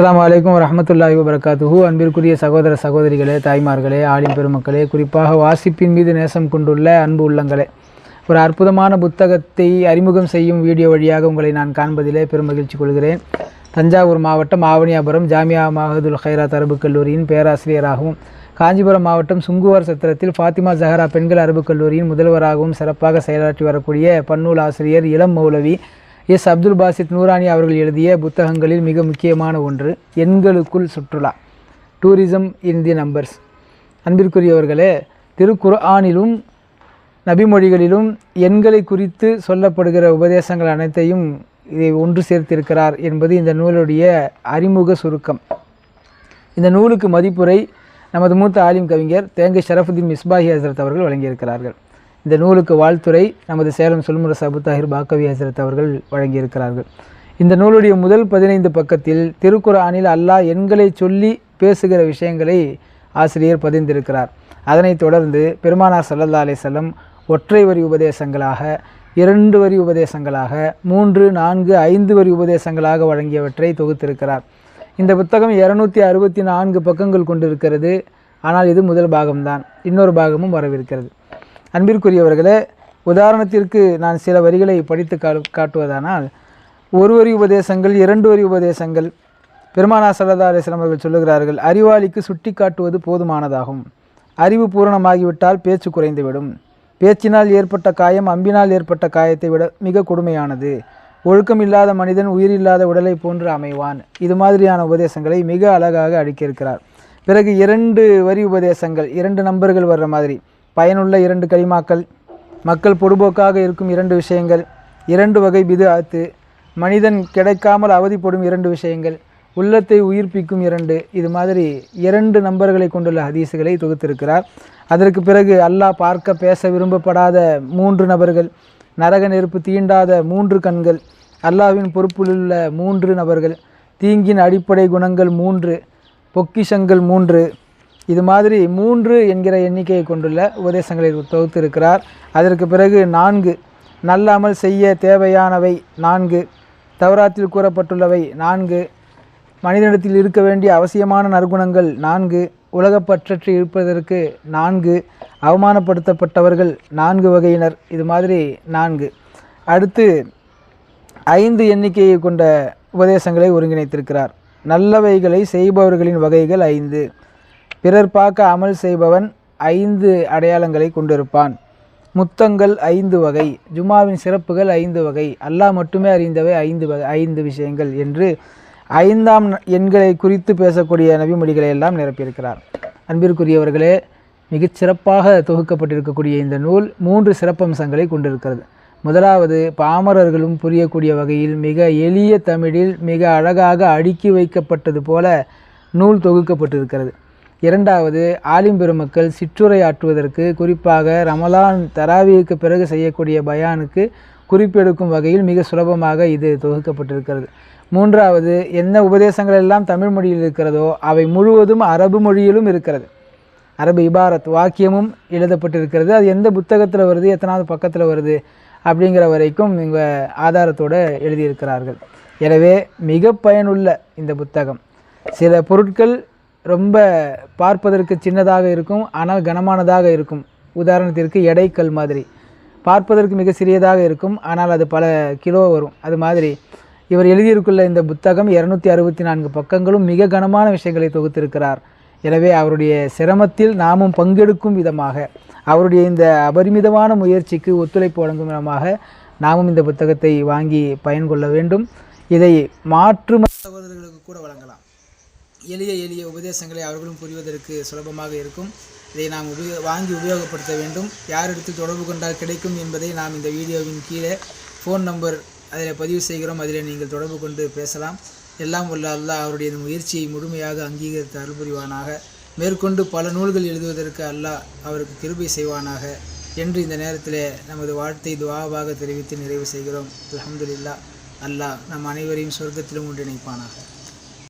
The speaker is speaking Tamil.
அஸ்லாம் அலைக்கும் வரமத்துல்லாஹி வபரகாத்துஹு. அன்பிற்குரிய சகோதர சகோதரிகளே தாய்மார்களே ஆலிம் பெருமக்களே குறிப்பாக வாசிப்பின் மீது நேசம் கொண்டுள்ள அன்பு உள்ளங்களே. ஒரு அற்புதமான புத்தகத்தை அறிமுகம் செய்யும் வீடியோ வழியாக உங்களை நான் காண்பதிலே பெருமகிழ்ச்சி கொள்கிறேன். தஞ்சாவூர் மாவட்டம் ஆவணியாபுரம் ஜாமியா மஹதுல் ஹைராத் அரபு கல்லூரியின் பேராசிரியராகவும் காஞ்சிபுரம் மாவட்டம் சுங்குவார் சத்திரத்தில் ஃபாத்திமா ஜஹரா பெண்கள் அரபுக் கல்லூரியின் முதல்வராகவும் சிறப்பாக செயலாற்றி வரக்கூடிய பன்னூல் ஆசிரியர் இளம் மௌலவி எஸ் அப்துல் பாசித் நூரானி அவர்கள் எழுதிய புத்தகங்களில் மிக முக்கியமான ஒன்று எண்களுக்குள் சுற்றுலா. டூரிசம் இன் தி நம்பர்ஸ் அன்பிற்குரியவர்களே திருக்குர்ஆனிலும் நபிமொழிகளிலும் எண்களை குறித்து சொல்லப்படுகிற உபதேசங்கள் அனைத்தையும் இதை ஒன்று சேர்த்திருக்கிறார் என்பது இந்த நூலுடைய அறிமுக சுருக்கம். இந்த நூலுக்கு மதிப்புரை நமது மூத்த ஆலிம் கவிஞர் தேங்கை ஷரஃபுதீன் மிஸ்பாஹி ஹசரத் அவர்கள் வழங்கியிருக்கிறார்கள். இந்த நூலுக்கு வாழ்த்துறை நமது சேலம் சொல்முர சபு தாஹிர் பாக்கவி ஹசரத் அவர்கள் வழங்கியிருக்கிறார்கள். இந்த நூலுடைய முதல் பதினைந்து பக்கத்தில் திருக்குறானில் அல்லாஹ் எண்களை சொல்லி பேசுகிற விஷயங்களை ஆசிரியர் பதிந்திருக்கிறார். அதனைத் தொடர்ந்து பெருமானார் சல்லல்லா அலிசல்லம் ஒற்றை வரி உபதேசங்களாக இரண்டு வரி உபதேசங்களாக மூன்று நான்கு ஐந்து வரி உபதேசங்களாக வழங்கியவற்றை தொகுத்திருக்கிறார். இந்த புத்தகம் இரநூத்தி அறுபத்தி நான்கு பக்கங்கள் கொண்டிருக்கிறது. ஆனால் இது முதல் பாகம்தான். இன்னொரு பாகமும் வரவிருக்கிறது. அன்பிற்குரியவர்களே உதாரணத்திற்கு நான் சில வரிகளை படித்து கா காட்டுவதானால் ஒரு வரி உபதேசங்கள் இரண்டு வரி உபதேசங்கள். பெருமானா சல்லா அலிஸ்லாம் அவர்கள் சொல்லுகிறார்கள் அறிவாளிக்கு சுட்டி காட்டுவது போதுமானதாகும். அறிவு பூரணமாகிவிட்டால் பேச்சு குறைந்துவிடும். பேச்சினால் ஏற்பட்ட காயம் அம்பினால் ஏற்பட்ட காயத்தை விட மிக கொடுமையானது. ஒழுக்கம் இல்லாத மனிதன் உயிரில்லாத உடலை போன்று அமைவான். இது மாதிரியான உபதேசங்களை மிக அழகாக அடுக்கியிருக்கிறார். பிறகு இரண்டு வரி உபதேசங்கள் இரண்டு நம்பர்கள் வர்ற மாதிரி. பயனுள்ள இரண்டு களிமாக்கள். மக்கள் பொடுபோக்காக இருக்கும் இரண்டு விஷயங்கள். இரண்டு வகை பிது ஆத்து. மனிதன் கிடைக்காமல் அவதிப்படும் இரண்டு விஷயங்கள். உள்ளத்தை உயிர்ப்பிக்கும் இரண்டு. இது மாதிரி இரண்டு நம்பர்களை கொண்டுள்ள ஹதீஸுகளை தொகுத்திருக்கிறார். அதற்கு பிறகு அல்லாஹ் பார்க்க பேச விரும்பப்படாத மூன்று நபர்கள். நரக நெருப்பு தீண்டாத மூன்று கண்கள். அல்லாவின் பொறுப்பிலுள்ள மூன்று நபர்கள். தீங்கின் அடிப்படை குணங்கள் மூன்று. பொக்கிஷங்கள் மூன்று. இது மாதிரி மூன்று என்கிற எண்ணிக்கையை கொண்டுள்ள உபதேசங்களை தொகுத்திருக்கிறார். அதற்கு பிறகு நான்கு நல்ல அமல் செய்ய தேவையானவை நான்கு தவராத்தில் கூறப்பட்டுள்ளவை நான்கு மனிதனிடத்தில் இருக்க வேண்டிய அவசியமான நற்குணங்கள் நான்கு உலகப்பற்றற்று இருப்பதற்கு நான்கு அவமானப்படுத்தப்பட்டவர்கள் நான்கு வகையினர். இது மாதிரி நான்கு. அடுத்து ஐந்து எண்ணிக்கையை கொண்ட உபதேசங்களை ஒருங்கிணைத்திருக்கிறார். நல்லவைகளை செய்பவர்களின் வகைகள் ஐந்து. பிறர் பார்க்க அமல் செய்பவன் ஐந்து அடையாளங்களை கொண்டிருப்பான். முத்தங்கள் ஐந்து வகை ஜுமாவின் சிறப்புகள் ஐந்து வகை அல்லாஹ் மட்டுமே அறிந்தவை ஐந்து வகை ஐந்து விஷயங்கள் என்று ஐந்தாம் எண்களை குறித்து பேசக்கூடிய நபிமொழிகளை எல்லாம் நிரப்பியிருக்கிறார். அன்பிற்குரியவர்களே மிகச் சிறப்பாக தொகுக்கப்பட்டிருக்கக்கூடிய இந்த நூல் மூன்று சிறப்பம்சங்களை கொண்டிருக்கிறது. முதலாவது பாமரர்களும் புரியக்கூடிய வகையில் மிக எளிய தமிழில் மிக அழகாக அடுக்கி வைக்கப்பட்டது போல நூல் தொகுக்கப்பட்டிருக்கிறது. இரண்டாவது ஆலிம் பெருமக்கள் சிற்றுரையாற்றுவதற்கு குறிப்பாக ரமலான் தராவிற்கு பிறகு செய்யக்கூடிய பயானுக்கு குறிப்பெடுக்கும் வகையில் மிக சுலபமாக இது தொகுக்கப்பட்டிருக்கிறது. மூன்றாவது என்ன உபதேசங்கள் எல்லாம் தமிழ் மொழியில் இருக்கிறதோ அவை முழுவதும் அரபு மொழியிலும் இருக்கிறது. அரபு இபாரத் வாக்கியமும் எழுதப்பட்டிருக்கிறது. அது எந்த புத்தகத்தில் வருது எத்தனாவது பக்கத்தில் வருது அப்படிங்கிற வரைக்கும் இங்கே ஆதாரத்தோடு எழுதியிருக்கிறார்கள். எனவே மிக பயனுள்ள இந்த புத்தகம். சில பொருட்கள் ரொம்ப பார்ப்பதற்கு சின்னதாக இருக்கும் ஆனால் கனமானதாக இருக்கும். உதாரணத்திற்கு எடைக்கல் மாதிரி. பார்ப்பதற்கு மிக சிறியதாக இருக்கும் ஆனால் அது பல கிலோ வரும். அது மாதிரி. இவர் எழுதியிருக்குள்ள இந்த புத்தகம் இரநூத்தி அறுபத்தி நான்கு பக்கங்களும் மிக கனமான விஷயங்களை தொகுத்திருக்கிறார். எனவே அவருடைய சிரமத்தில் நாமும் பங்கெடுக்கும் விதமாக அவருடைய இந்த அபரிமிதமான முயற்சிக்கு ஒத்துழைப்பு வழங்கும் விதமாக நாமும் இந்த புத்தகத்தை வாங்கி பயன் கொள்ள வேண்டும். இதை மாற்று சகோதரர்களுக்கு கூட வழங்கலாம். எளிய எளிய உபதேசங்களை அவர்களும் புரிவதற்கு சுலபமாக இருக்கும். இதை நாம் உபயோ வாங்கி உபயோகப்படுத்த வேண்டும். யாரிடத்தில் தொடர்பு கொண்டால் கிடைக்கும் என்பதை நாம் இந்த வீடியோவின் கீழே ஃபோன் நம்பர் அதில் பதிவு செய்கிறோம். அதில் நீங்கள் தொடர்பு கொண்டு பேசலாம். எல்லாம் உள்ள அல்லாஹ் அவருடைய முயற்சியை முழுமையாக அங்கீகரித்து அருள்புரிவானாக. மேற்கொண்டு பல நூல்கள் எழுதுவதற்கு அல்லாஹ் அவருக்கு கிருபை செய்வானாக என்று இந்த நேரத்தில் நமது வாழ்த்தை துவாவாக தெரிவித்து நிறைவு செய்கிறோம். அலமதுல்லா அல்லாஹ் நம் அனைவரையும் சொர்க்கத்திலும் ஒன்றிணைப்பானாக.